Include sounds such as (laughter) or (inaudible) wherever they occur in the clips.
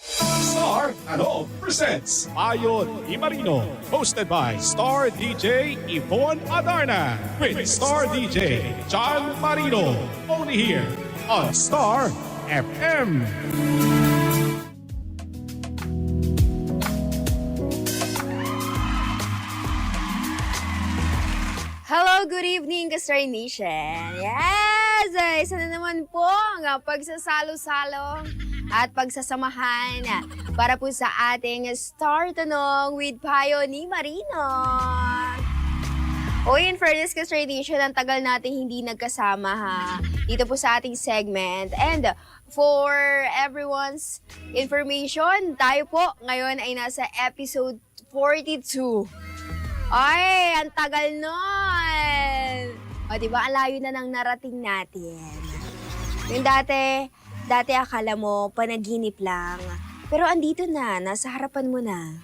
Star ano presents Ayon Imarino hosted by Star DJ Yvonne Adarna with Star DJ John Marino only here on Star FM. Hello, good evening, Kastar Nation. Yes! Isa na naman po ang pagsasalo-salo at pagsasamahan para po sa ating Star Tanong with Payo ni Marino. Uy, in fairness, Kastar Nation, ang tagal natin hindi nagkasama ha. Dito po sa ating segment. And for everyone's information, tayo po ngayon ay nasa episode 42. Ay, ang tagal nun! O, di ba? Ang layo na ng narating natin. Yung dati, dati akala mo, panaginip lang. Pero andito na, nasa harapan mo na.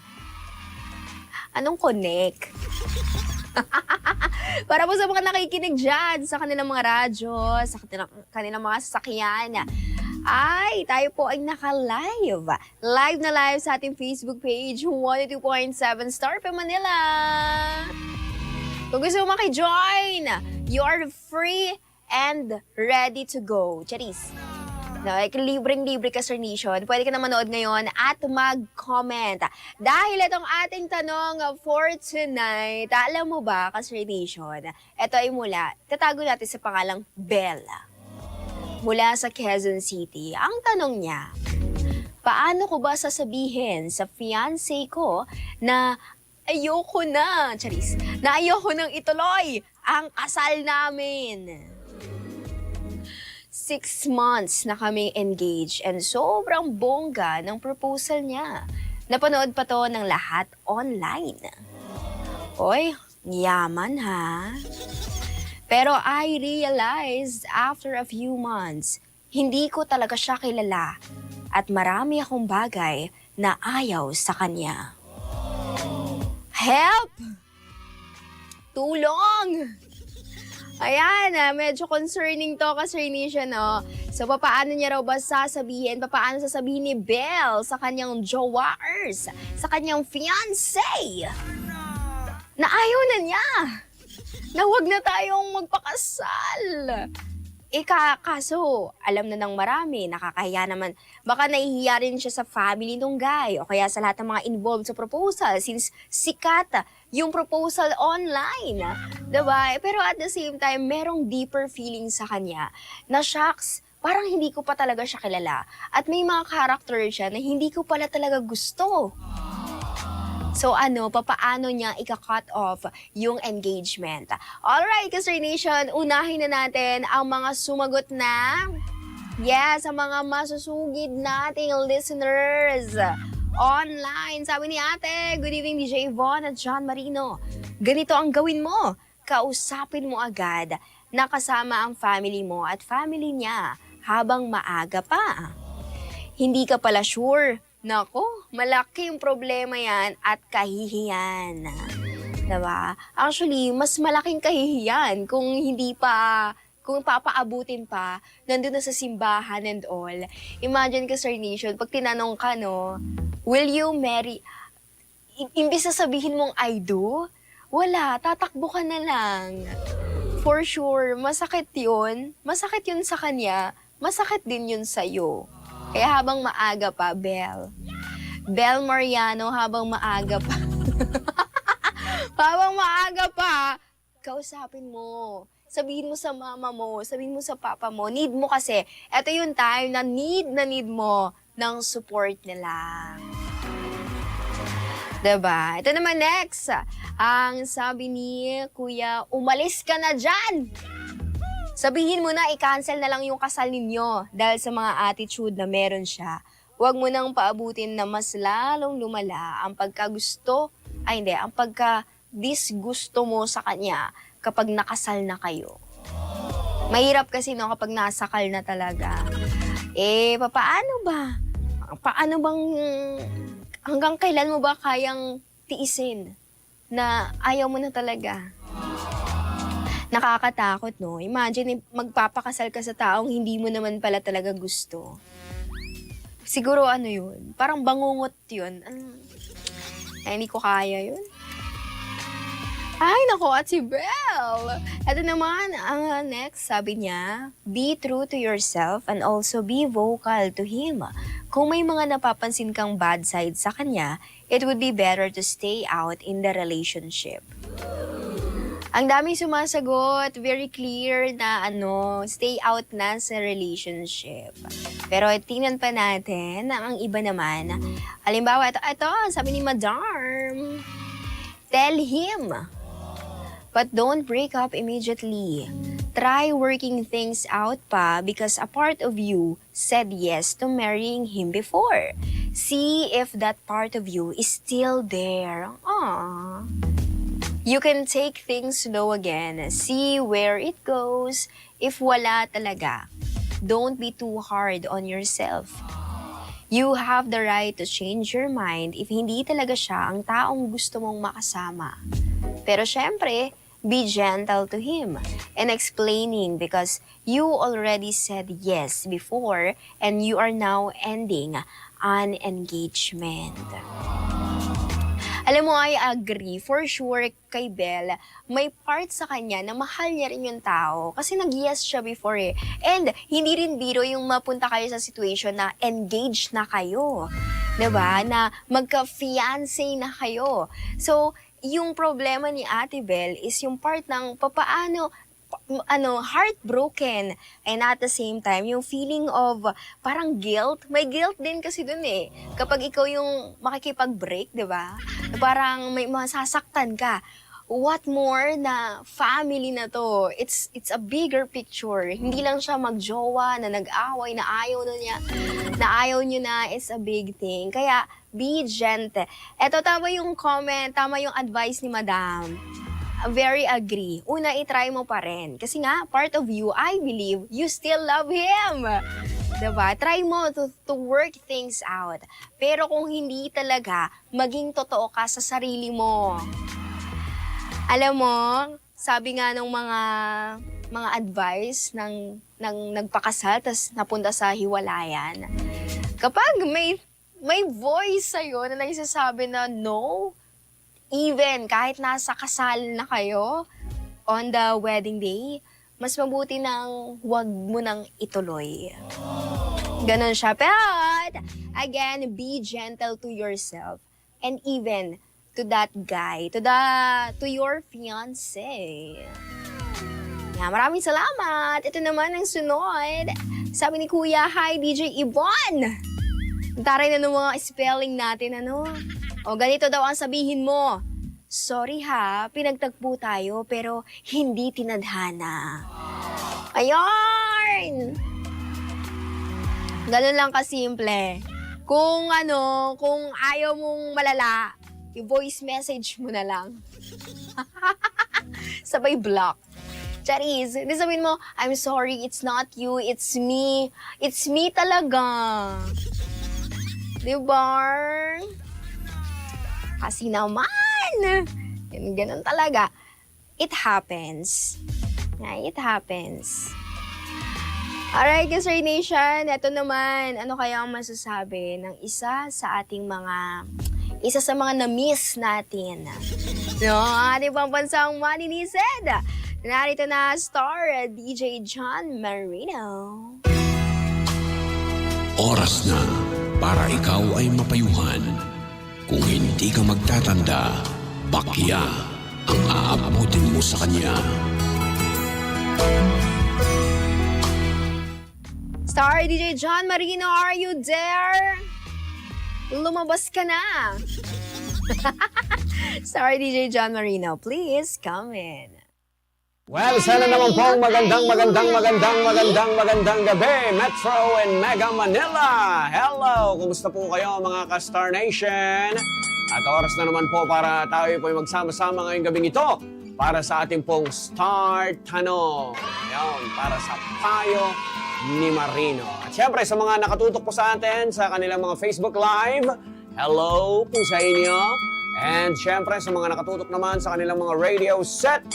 Anong connect? (laughs) Para po sa mga nakikinig dyan, sa kanilang mga radyo, sa kanilang, kanilang mga sasakyan, ay, tayo po ay naka-live. Live na live sa ating Facebook page, 102.7 Star pa Manila. Kung gusto mo maki-join, you are free and ready to go. Charis. Like, libreng-libre ka, Sir Nation. Pwede ka na manood ngayon at mag-comment. Dahil itong ating tanong for tonight, alam mo ba, ka, Sir Nation, ito ay mula, tatago natin sa pangalang Bella. Mula sa Quezon City. Ang tanong niya, paano ko ba sasabihin sa fiancé ko na ayoko na, Charis, na ayoko nang ituloy ang kasal namin? Six months na kaming engaged and sobrang bongga ng proposal niya. Napanood pa to ng lahat online. Oy, yaman ha. Pero I realized after a few months, hindi ko talaga siya kilala at marami akong bagay na ayaw sa kanya. Help! Tulong! Ayan, ah, medyo concerning to kasi ni siya, no? So, papaano niya raw ba sasabihin, papaano sasabihin ni Belle sa kanyang jowers, sa kanyang fiancé, na ayaw na niya, na huwag na tayong magpakasal. Eh, ka, kaso, alam na ng marami, nakakahiya naman. Baka nahihiya rin siya sa family nung guy o kaya sa lahat ng mga involved sa proposal since sikat yung proposal online. Diba? Pero at the same time, merong deeper feeling sa kanya na shocks, parang hindi ko pa talaga siya kilala. At may mga character siya na hindi ko pala talaga gusto. So ano, papaano niya ika-cut off yung engagement? Alright, Kasar Nation, unahin na natin ang mga sumagot na Yes, ang mga masusugid nating listeners online. Sabi ni ate, good evening DJ Yvonne at John Marino. Ganito ang gawin mo. Kausapin mo agad na kasama ang family mo at family niya habang maaga pa. Hindi ka pala sure. Nako, malaki yung problema yan at kahihiyan. Diba? Actually, mas malaking kahihiyan kung hindi pa kung papaabutin pa, nandun na sa simbahan and all. Imagine ka, Sir Nation, pag tinanong ka, no, will you marry? I- imbis na sabihin mong I do, wala, tatakbo ka na lang. For sure, masakit yun. Masakit yun sa kanya, masakit din yun sa'yo. Kaya habang maaga pa, Bel. Bel Mariano, habang maaga pa. (laughs) habang maaga pa, kausapin mo. sabihin mo sa mama mo, sabihin mo sa papa mo, need mo kasi, eto yung time na need na need mo ng support nila. 'Diba? Ito naman next. Ang sabi ni Kuya, umalis ka na dyan! Sabihin mo na, i-cancel na lang yung kasal ninyo dahil sa mga attitude na meron siya. Huwag mo nang paabutin na mas lalong lumala ang pagkagusto, ay hindi, ang pagka-disgusto mo sa kanya kapag nakasal na kayo. Mahirap kasi no kapag nasakal na talaga. Eh, papaano ba? Paano bang hanggang kailan mo ba kayang tiisin na ayaw mo na talaga? Nakakatakot, no? Imagine, magpapakasal ka sa taong hindi mo naman pala talaga gusto. Siguro ano yun? Parang bangungot yun. Ay, hindi ko kaya yun. Ay, nako, at si Belle. Ito naman, ang next, sabi niya, be true to yourself and also be vocal to him. Kung may mga napapansin kang bad side sa kanya, it would be better to stay out in the relationship. Ang dami sumasagot, very clear na ano, stay out na sa relationship. Pero tingnan pa natin na ang iba naman. Halimbawa, ito, ito, sabi ni Madam, tell him, but don't break up immediately. Try working things out pa because a part of you said yes to marrying him before. See if that part of you is still there. Aww. You can take things slow again. See where it goes. If wala talaga, don't be too hard on yourself. You have the right to change your mind if hindi talaga siya ang taong gusto mong makasama. Pero syempre, be gentle to him and explaining because you already said yes before and you are now ending an engagement. Alam mo, I agree. For sure, kay Belle, may part sa kanya na mahal niya rin yung tao. Kasi nag-yes siya before eh. And hindi rin biro yung mapunta kayo sa situation na engaged na kayo. 'Di ba Na magka-fiancé na kayo. So, yung problema ni Ate Belle is yung part ng papaano pa- ano, heartbroken. And at the same time, yung feeling of parang guilt. May guilt din kasi dun eh. Kapag ikaw yung makikipag-break, di ba? Parang may masasaktan ka. What more na family na to? It's it's a bigger picture. Hindi lang siya magjowa na nag-away na ayaw na niya. Na ayaw niyo na is a big thing. Kaya be gentle. Eto tama yung comment, tama yung advice ni Madam very agree. Una, itry mo pa rin. Kasi nga, part of you, I believe, you still love him. Diba? Try mo to, to work things out. Pero kung hindi talaga, maging totoo ka sa sarili mo. Alam mo, sabi nga ng mga mga advice ng ng nagpakasal tas napunta sa hiwalayan. Kapag may may voice sa'yo na nagsasabi na no, even kahit nasa kasal na kayo on the wedding day, mas mabuti nang huwag mo nang ituloy. Ganon siya. But, again, be gentle to yourself and even to that guy, to the to your fiancé. Yeah, maraming salamat. Ito naman ang sunod. Sabi ni Kuya, Hi, DJ Yvonne. Taray na ng mga spelling natin, ano? O ganito daw ang sabihin mo. Sorry ha, pinagtagpo tayo pero hindi tinadhana. Ayun! Ganun lang kasimple. Kung ano, kung ayaw mong malala, i-voice message mo na lang. (laughs) Sabay block. Charis, hindi sabihin mo, I'm sorry, it's not you, it's me. It's me talaga. Diba? Kasi naman, ganun, talaga. It happens. Yeah, it happens. Alright, Kisray Nation, ito naman, ano kaya ang masasabi ng isa sa ating mga, isa sa mga na-miss natin. No, ating pambansang maninised. Narito na star DJ John Marino. Oras na para ikaw ay mapayuhan. Kung hindi ka magtatanda, bakya ang aabutin mo sa kanya. Star DJ John Marino, are you there? Lumabas ka na! (laughs) Sorry, DJ John Marino. Please come in. Well, sana naman pong magandang, magandang, magandang, magandang, magandang gabi, Metro and Mega Manila. Hello! Kumusta po kayo mga ka-Star Nation? At oras na naman po para tayo po magsama-sama ngayong gabing ito para sa ating pong Star Tanong. Ayan, para sa payo ni Marino. At syempre, sa mga nakatutok po sa atin sa kanilang mga Facebook Live, hello po sa inyo. And syempre, sa mga nakatutok naman sa kanilang mga radio set,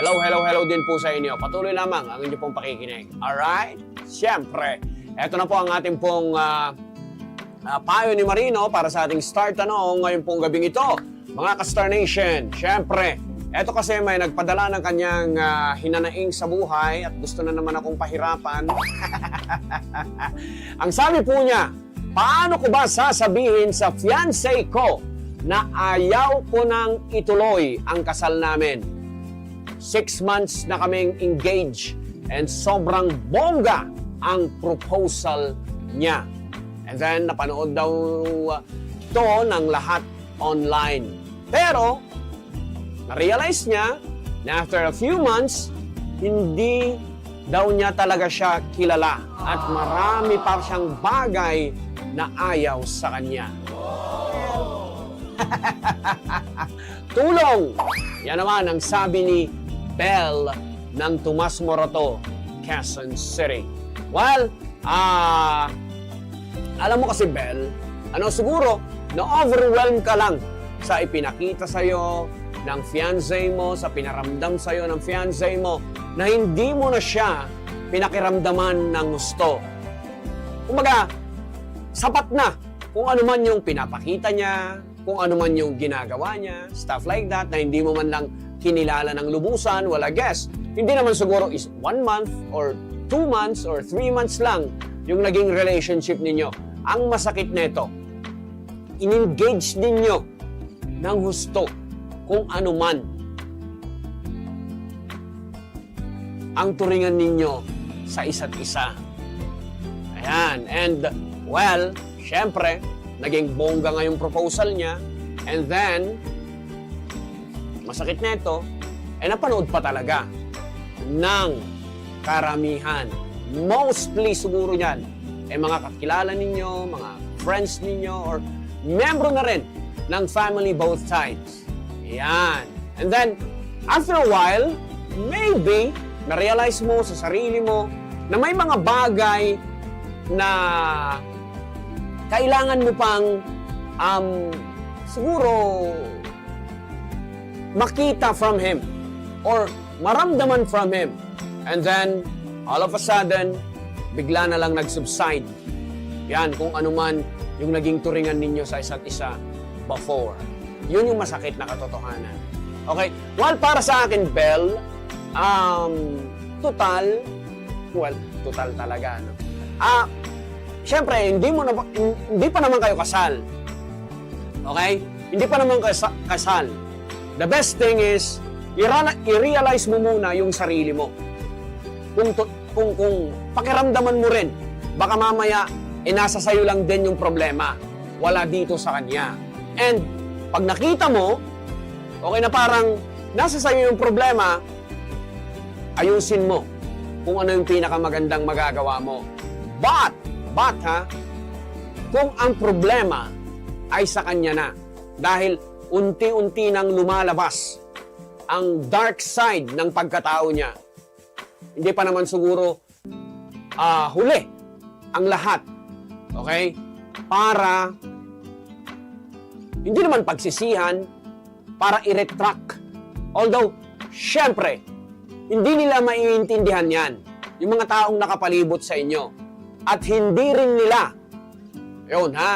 hello, hello, hello din po sa inyo. Patuloy lamang ang inyong pong pakikinig. Alright? Syempre, eto na po ang ating pong ah, ah, payo ni Marino para sa ating start tanong ngayong pong gabing ito. Mga ka-Star Nation, syempre, eto kasi may nagpadala ng kanyang ah, hinanaing sa buhay at gusto na naman akong pahirapan. (laughs) ang sabi po niya, paano ko ba sasabihin sa fiancé ko na ayaw ko nang ituloy ang kasal namin? Six months na kaming engaged and sobrang bongga ang proposal niya. And then, napanood daw uh, to ng lahat online. Pero, na-realize niya na after a few months, hindi daw niya talaga siya kilala at marami pa siyang bagay na ayaw sa kanya. (laughs) Tulong! Yan naman ang sabi ni Bell ng Tomas Morato, Quezon City. Well, ah, alam mo kasi Bell, ano siguro, na-overwhelm ka lang sa ipinakita sa'yo ng fiancé mo, sa pinaramdam sa'yo ng fiancé mo, na hindi mo na siya pinakiramdaman ng gusto. Kumbaga, sapat na kung ano man yung pinapakita niya, kung ano man yung ginagawa niya, stuff like that, na hindi mo man lang kinilala ng lubusan, wala guess. Hindi naman siguro is one month or two months or three months lang yung naging relationship ninyo. Ang masakit nito, in-engage ninyo ng husto kung ano man ang turingan ninyo sa isa't isa. Ayan. And, well, syempre, naging bongga nga yung proposal niya. And then, masakit nito, eh napanood pa talaga ng karamihan. Mostly siguro yan, eh mga kakilala ninyo, mga friends ninyo, or membro na rin ng family both sides. Ayan. And then, after a while, maybe, na-realize mo sa sarili mo na may mga bagay na kailangan mo pang um, siguro makita from him or maramdaman from him. And then, all of a sudden, bigla na lang nag-subside. Yan, kung ano man yung naging turingan ninyo sa isa't isa before. Yun yung masakit na katotohanan. Okay? Well, para sa akin, Bell, um, total, well, total talaga, no? Ah, syempre, hindi mo na, hindi pa naman kayo kasal. Okay? Hindi pa naman kayo sa- kasal. The best thing is, i-realize mo muna yung sarili mo. Kung, kung, kung pakiramdaman mo rin, baka mamaya, eh, nasa sayo lang din yung problema. Wala dito sa kanya. And, pag nakita mo, okay na parang nasa sayo yung problema, ayusin mo kung ano yung pinakamagandang magagawa mo. But, but ha, kung ang problema ay sa kanya na, dahil unti-unti nang lumalabas ang dark side ng pagkatao niya, hindi pa naman siguro ah, huli ang lahat. Okay? Para hindi naman pagsisihan, para i-retract. Although, syempre, hindi nila maiintindihan yan. Yung mga taong nakapalibot sa inyo. At hindi rin nila, yun ha,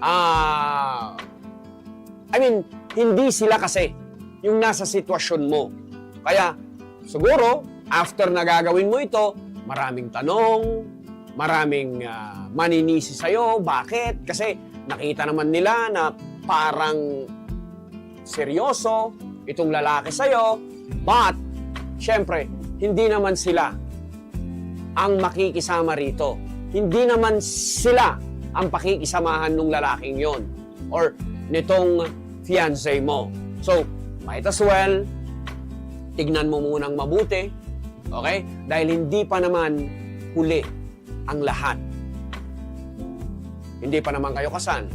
ah, I mean, hindi sila kasi yung nasa sitwasyon mo. Kaya, siguro, after na gagawin mo ito, maraming tanong, maraming ah, maninisi sa'yo. Bakit? Kasi nakita naman nila na parang seryoso itong lalaki sa'yo. But, syempre, hindi naman sila ang makikisama rito. Hindi naman sila ang pakikisamahan ng lalaking yon or nitong fiancé mo. So, might as well, tignan mo munang mabuti, okay? Dahil hindi pa naman huli ang lahat. Hindi pa naman kayo kasal.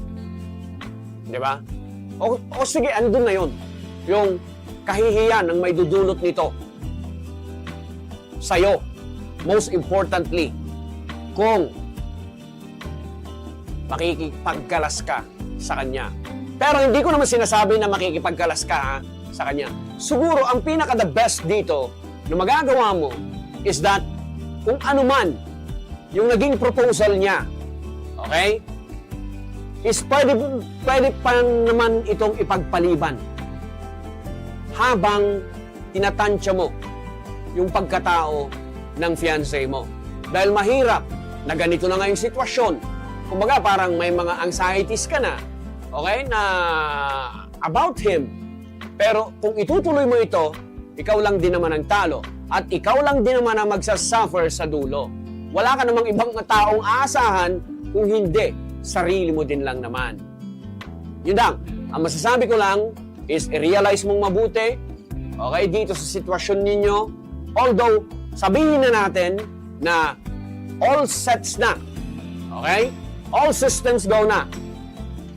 Di ba? O, o sige, andun na yon. Yung kahihiyan ang may dudulot nito. Sa'yo. Most importantly, kung makikipagkalas ka sa kanya. Pero hindi ko naman sinasabi na makikipagkalas ka ha, sa kanya. Siguro, ang pinaka the best dito na magagawa mo is that kung ano man yung naging proposal niya, okay? Is pwede, pwede pa naman itong ipagpaliban habang tinatansya mo yung pagkatao ng fiancé mo. Dahil mahirap na ganito na nga yung sitwasyon. Kumbaga parang may mga anxieties ka na, okay, na about him. Pero kung itutuloy mo ito, ikaw lang din naman ang talo. At ikaw lang din naman ang magsasuffer sa dulo. Wala ka namang ibang taong aasahan kung hindi, sarili mo din lang naman. Yun lang. Ang masasabi ko lang is i-realize mong mabuti, okay, dito sa sitwasyon ninyo. Although, sabihin na natin na all sets na, okay? All systems go na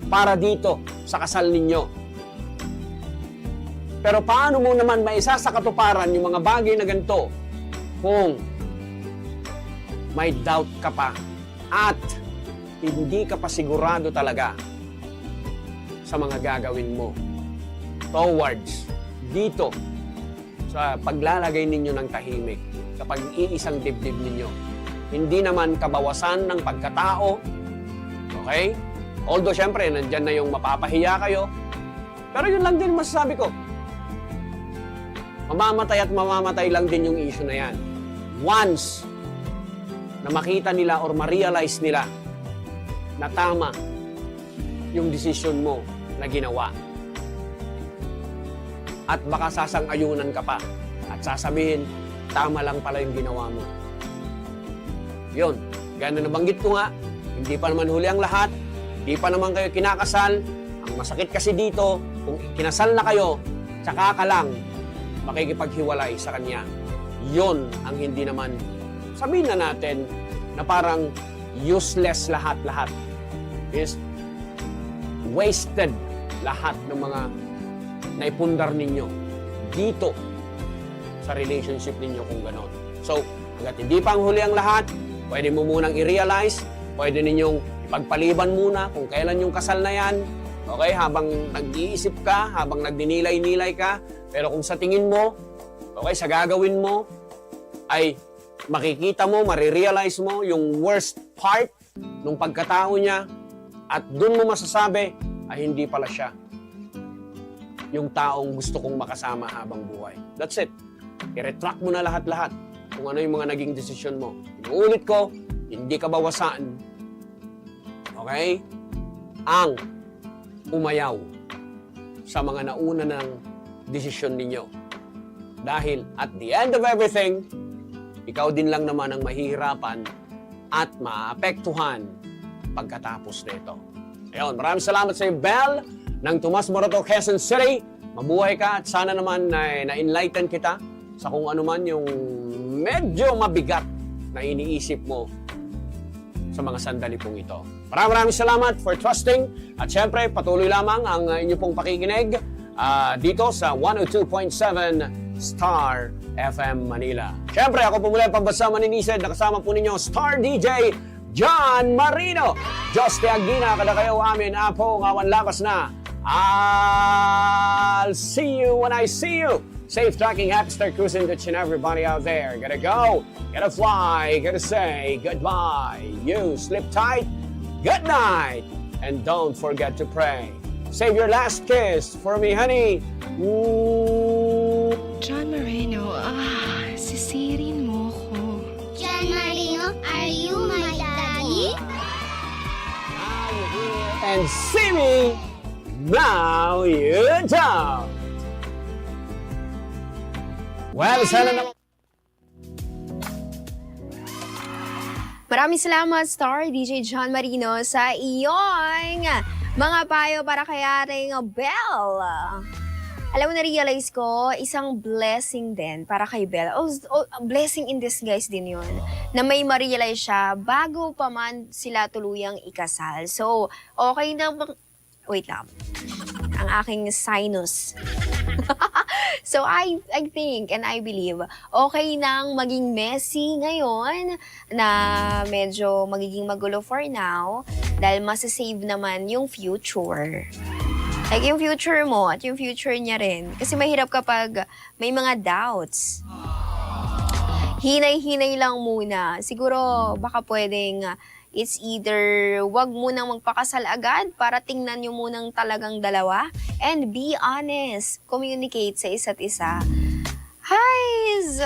para dito sa kasal ninyo. Pero paano mo naman maisa sa katuparan yung mga bagay na ganito kung may doubt ka pa at hindi ka pa sigurado talaga sa mga gagawin mo towards dito sa paglalagay ninyo ng tahimik, sa pag-iisang dibdib ninyo. Hindi naman kabawasan ng pagkatao, okay? Although, syempre, nandyan na yung mapapahiya kayo. Pero yun lang din masasabi ko. Mamamatay at mamamatay lang din yung issue na yan. Once na makita nila or ma-realize nila na tama yung decision mo na ginawa. At baka sasang-ayunan ka pa at sasabihin, tama lang pala yung ginawa mo. Yun, gano'n nabanggit ko nga, hindi pa naman huli ang lahat, hindi pa naman kayo kinakasal. Ang masakit kasi dito, kung kinasal na kayo, tsaka ka lang makikipaghiwalay sa kanya. Yun ang hindi naman, sabihin na natin, na parang useless lahat-lahat. Is wasted lahat ng mga naipundar ninyo dito sa relationship ninyo kung ganon. So, hanggat hindi pa ang huli ang lahat, pwede mo munang i-realize, pwede ninyong ipagpaliban muna kung kailan yung kasal na yan, okay, habang nag-iisip ka, habang nagdinilay-nilay ka, pero kung sa tingin mo, okay, sa gagawin mo, ay makikita mo, marirealize mo yung worst part ng pagkatao niya, at doon mo masasabi, ay hindi pala siya yung taong gusto kong makasama habang buhay. That's it. I-retract mo na lahat-lahat kung ano yung mga naging desisyon mo. Inuulit ko, hindi ka bawasan. Okay? Ang umayaw sa mga nauna ng desisyon ninyo. Dahil at the end of everything, ikaw din lang naman ang mahihirapan at maapektuhan pagkatapos nito. Ayun, maraming salamat sa iyo, Bell, ng Tomas Morato, Quezon City. Mabuhay ka at sana naman na, na-enlighten kita sa kung ano man yung medyo mabigat na iniisip mo sa mga sandali pong ito. Maraming maraming salamat for trusting at syempre patuloy lamang ang uh, inyo pong pakikinig ah, dito sa 102.7 Star FM Manila. Syempre ako po muli ang pambasa maninisid na kasama po ninyo Star DJ John Marino. Diyos te agina kada kayo amin apo ngawan lakas na. I'll see you when I see you. Safe tracking, happy star cruising to each and everybody out there. Gotta go, gotta fly, gotta say goodbye. You sleep tight, good night, and don't forget to pray. Save your last kiss for me, honey. Ooh. John Moreno, ah, sisirin mo ko. John Marino, are you my daddy? And see me, now you don't. Well, sana naman. Maraming salamat, Star DJ John Marino, sa iyong mga payo para kay ating Belle. Alam mo, na-realize ko, isang blessing din para kay Belle. Oh, oh, blessing in disguise din yun. Na may ma-realize siya bago pa man sila tuluyang ikasal. So, okay na... Wait lang. Ang aking sinus. (laughs) so I I think and I believe okay nang maging messy ngayon na medyo magiging magulo for now dahil masasave naman yung future. Like yung future mo at yung future niya rin. Kasi mahirap kapag may mga doubts. Hinay-hinay lang muna. Siguro baka pwedeng it's either wag munang magpakasal agad para tingnan nyo munang talagang dalawa and be honest. Communicate sa isa't isa. Highs!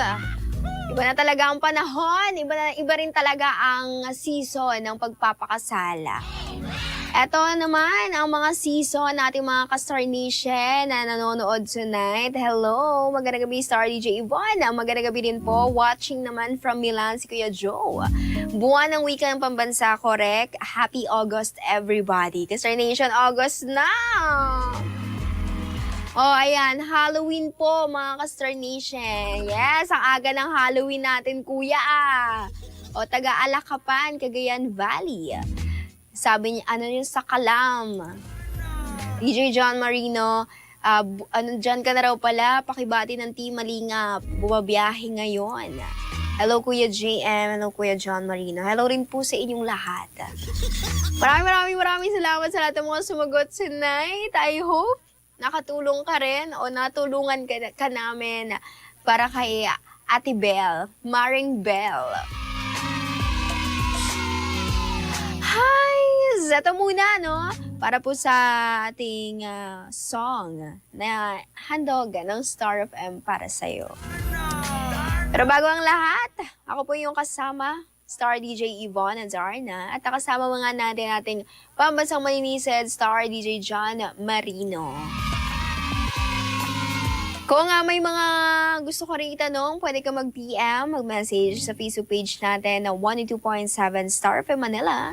Iba na talaga ang panahon. Iba, na, iba rin talaga ang season ng pagpapakasala. Ito naman ang mga season nating mga ka-Star Nation na nanonood tonight. Hello, magandang gabi Star DJ Yvonne. Magandang gabi din po. Watching naman from Milan si Kuya Joe. Buwan ng wika ng pambansa, correct? Happy August everybody. Ka-Star Nation, August na! Oh, ayan. Halloween po, mga ka-Star Nation. Yes, ang aga ng Halloween natin, kuya. ah. O, taga-Alakapan, Cagayan Valley. Sabi niya, ano yung sa Kalam? DJ John Marino, bu- ano, dyan ka na raw pala, pakibati ng Team Malingap. Bumabiyahe ngayon. Hello, Kuya JM. Hello, Kuya John Marino. Hello rin po sa inyong lahat. Maraming maraming maraming salamat sa lahat ng mga sumagot tonight. I hope nakatulong ka rin o natulungan ka, ka namin para kay Ate Belle, Maring Belle. Hi! Ito muna, no? Para po sa ating ah, song na handog ng Star of M para sa'yo. Pero bago ang lahat, ako po yung kasama, Star DJ Yvonne at Zarna, at nakasama mga natin nating pambansang maninisid, Star DJ John Marino. Kung nga may mga gusto ko rin itanong, pwede ka mag-PM, mag-message sa Facebook page natin na 102.7 Star FM Manila.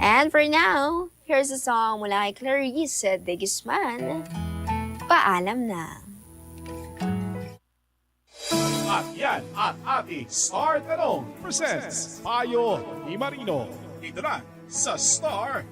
And for now, here's a song mula kay Clarice de Guzman. Paalam na. At yan at ating Star Tanong presents Payo ni Marino. Dito na sa Star